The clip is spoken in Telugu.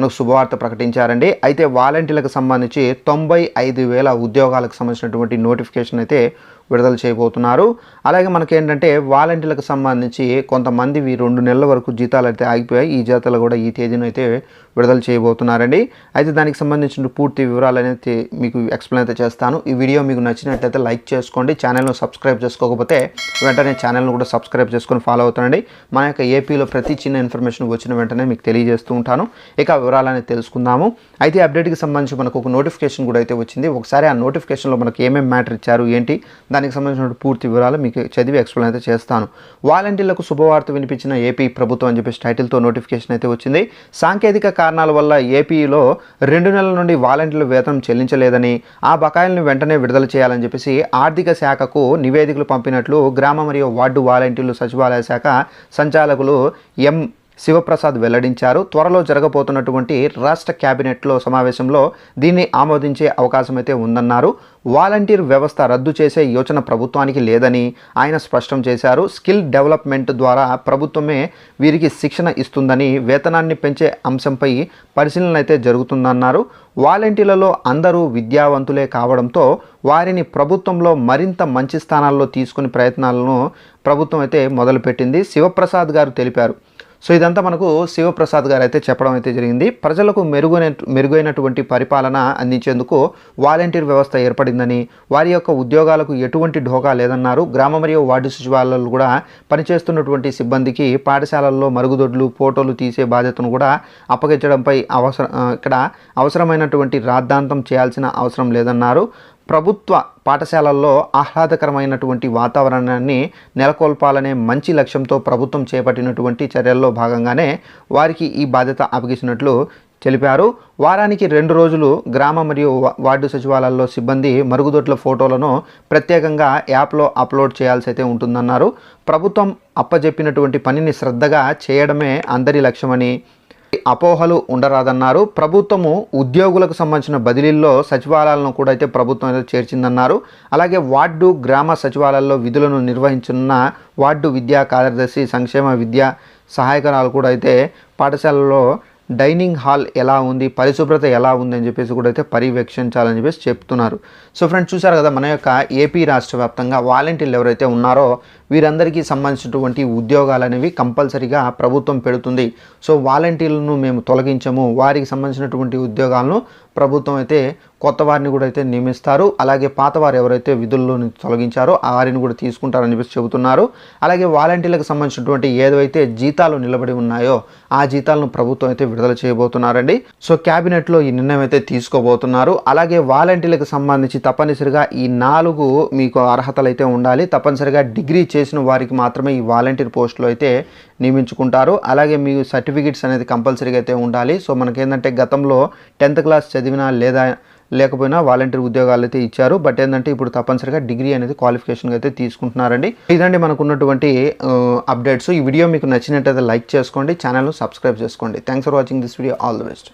మనకు శుభవార్త ప్రకటించారండి. అయితే వాలంటీర్లకు సంబంధించి తొంభై ఐదు వేల ఉద్యోగాలకు సంబంధించినటువంటి నోటిఫికేషన్ అయితే విడుదల చేయబోతున్నారు. అలాగే మనకేంటంటే వాలంటీర్లకు సంబంధించి కొంతమంది ఈ రెండు నెలల వరకు జీతాలు అయితే ఆగిపోయాయి. ఈ జీతాలు కూడా ఈ తేదీన అయితే విడుదల చేయబోతున్నారండి. అయితే దానికి సంబంధించిన పూర్తి వివరాలు అనేది మీకు ఎక్స్ప్లెయిన్ అయితే చేస్తాను. ఈ వీడియో మీకు నచ్చినట్లయితే లైక్ చేసుకోండి. ఛానల్ను సబ్స్క్రైబ్ చేసుకోకపోతే వెంటనే ఛానల్ను కూడా సబ్స్క్రైబ్ చేసుకొని ఫాలో అవుతానండి. మన యొక్క ఏపీలో ప్రతి చిన్న ఇన్ఫర్మేషన్ వచ్చిన వెంటనే మీకు తెలియజేస్తూ ఉంటాను. ఇక వివరాలని తెలుసుకుందాము. అయితే అప్డేట్కి సంబంధించి మనకు ఒక నోటిఫికేషన్ కూడా అయితే వచ్చింది. ఒకసారి ఆ నోటిఫికేషన్లో మనకు ఏమేమి మ్యాటర్ ఇచ్చారు ఏంటి దానికి సంబంధించిన పూర్తి వివరాలు మీకు చదివి ఎక్స్ప్లెయిన్ అయితే చేస్తాను. వాలంటీర్లకు శుభవార్త వినిపించిన ఏపీ ప్రభుత్వం అని చెప్పేసి టైటిల్తో నోటిఫికేషన్ అయితే వచ్చింది. సాంకేతిక కారణాల వల్ల ఏపీలో రెండు నెలల నుండి వాలంటీర్ల వేతనం చెల్లించలేదని ఆ బకాయిలను వెంటనే విడుదల చేయాలని చెప్పేసి ఆర్థిక శాఖకు నివేదికలు పంపినట్లు గ్రామ మరియు వార్డు వాలంటీర్లు సచివాలయ శాఖ సంచాలకులు ఎం శివప్రసాద్ వెల్లడించారు. త్వరలో జరగబోతున్నటువంటి రాష్ట్ర కేబినెట్లో సమావేశంలో దీన్ని ఆమోదించే అవకాశం అయితే ఉందన్నారు. వాలంటీర్ వ్యవస్థ రద్దు చేసే యోచన ప్రభుత్వానికి లేదని ఆయన స్పష్టం చేశారు. స్కిల్ డెవలప్మెంట్ ద్వారా ప్రభుత్వమే వీరికి శిక్షణ ఇస్తుందని వేతనాన్ని పెంచే అంశంపై పరిశీలన అయితే జరుగుతుందన్నారు. వాలంటీర్లలో అందరూ విద్యావంతులే కావడంతో వారిని ప్రభుత్వంలో మరింత మంచి స్థానాల్లో తీసుకునే ప్రయత్నాలను ప్రభుత్వం అయితే మొదలుపెట్టింది. శివప్రసాద్ గారు తెలిపారు. సో ఇదంతా మనకు శివప్రసాద్ గారు అయితే చెప్పడం అయితే జరిగింది. ప్రజలకు మెరుగైన మెరుగైనటువంటి పరిపాలన అందించేందుకు వాలంటీర్ వ్యవస్థ ఏర్పడిందని వారి యొక్క ఉద్యోగాలకు ఎటువంటి ఢోకా లేదన్నారు. గ్రామ మరియు వార్డు సచివాలయాలు కూడా పనిచేస్తున్నటువంటి సిబ్బందికి పాఠశాలల్లో మరుగుదొడ్లు ఫోటోలు తీసే బాధ్యతను కూడా అప్పగించడంపై అవసరం ఇక్కడ అవసరమైనటువంటి రాద్ధాంతం చేయాల్సిన అవసరం లేదన్నారు. ప్రభుత్వ పాఠశాలల్లో ఆహ్లాదకరమైనటువంటి వాతావరణాన్ని నెలకొల్పాలనే మంచి లక్ష్యంతో ప్రభుత్వం చేపట్టినటువంటి చర్యల్లో భాగంగానే వారికి ఈ బాధ్యత అప్పగించినట్లు తెలిపారు. వారానికి రెండు రోజులు గ్రామ మరియు వార్డు సచివాలయాల్లో సిబ్బంది మరుగుదొడ్ల ఫోటోలను ప్రత్యేకంగా యాప్లో అప్లోడ్ చేయాల్సి అయితే ఉంటుందన్నారు. ప్రభుత్వం అప్పజెప్పినటువంటి పనిని శ్రద్ధగా చేయడమే అందరి లక్ష్యమని అపోహలు ఉండరాదన్నారు. ప్రభుత్వము ఉద్యోగులకు సంబంధించిన బదిలీల్లో సచివాలయాలను కూడా అయితే ప్రభుత్వం అయితే చేర్చిందన్నారు. అలాగే వార్డు గ్రామ సచివాలయాల్లో విధులను నిర్వహించున్న వార్డు విద్యా కార్యదర్శి సంక్షేమ విద్యా సహాయకరాలు కూడా అయితే పాఠశాలలో డైనింగ్ హాల్ ఎలా ఉంది పరిశుభ్రత ఎలా ఉంది అని చెప్పేసి కూడా అయితే పర్యవేక్షించాలని చెప్పేసి చెప్తున్నారు. సో ఫ్రెండ్స్ చూసారు కదా మన యొక్క ఏపీ రాష్ట్ర వ్యాప్తంగా వాలంటీర్లు ఎవరైతే ఉన్నారో వీరందరికీ సంబంధించినటువంటి ఉద్యోగాలు అనేవి కంపల్సరీగా ప్రభుత్వం పెడుతుంది. సో వాలంటీర్లను మేము తొలగించము. వారికి సంబంధించినటువంటి ఉద్యోగాలను ప్రభుత్వం అయితే కొత్త వారిని కూడా అయితే నియమిస్తారు. అలాగే పాత వారు ఎవరైతే విధుల్లో నుంచి తొలగించారో ఆ వారిని కూడా తీసుకుంటారని చెప్పేసి చెబుతున్నారు. అలాగే వాలంటీర్లకు సంబంధించినటువంటి ఏదైతే జీతాలు నిలబడి ఉన్నాయో ఆ జీతాలను ప్రభుత్వం అయితే విడుదల చేయబోతున్నారండి. సో క్యాబినెట్లో ఈ నిర్ణయం అయితే తీసుకోబోతున్నారు. అలాగే వాలంటీర్లకు సంబంధించి తప్పనిసరిగా ఈ నాలుగు మీకు అర్హతలు అయితే ఉండాలి. తప్పనిసరిగా డిగ్రీ చేసిన వారికి మాత్రమే ఈ వాలంటీర్ పోస్టులు అయితే నియమించుకుంటారు. అలాగే మీ సర్టిఫికెట్స్ అనేది కంపల్సరీగా అయితే ఉండాలి. సో మనకేంటంటే గతంలో టెన్త్ క్లాస్ చదివినా లేదా లేకపోయినా వాలంటీర్ ఉద్యోగాలు అయితే ఇచ్చారు. బట్ ఏంటంటే ఇప్పుడు తప్పనిసరిగా డిగ్రీ అనేది క్వాలిఫికేషన్ అయితే తీసుకుంటున్నారండి. ఇదండి మనకు ఉన్నటువంటి అప్డేట్స్. ఈ వీడియో మీకు నచ్చినట్టయితే లైక్ చేసుకోండి. ఛానల్ను సబ్స్క్రైబ్ చేసుకోండి. Thanks for watching this video. All the best.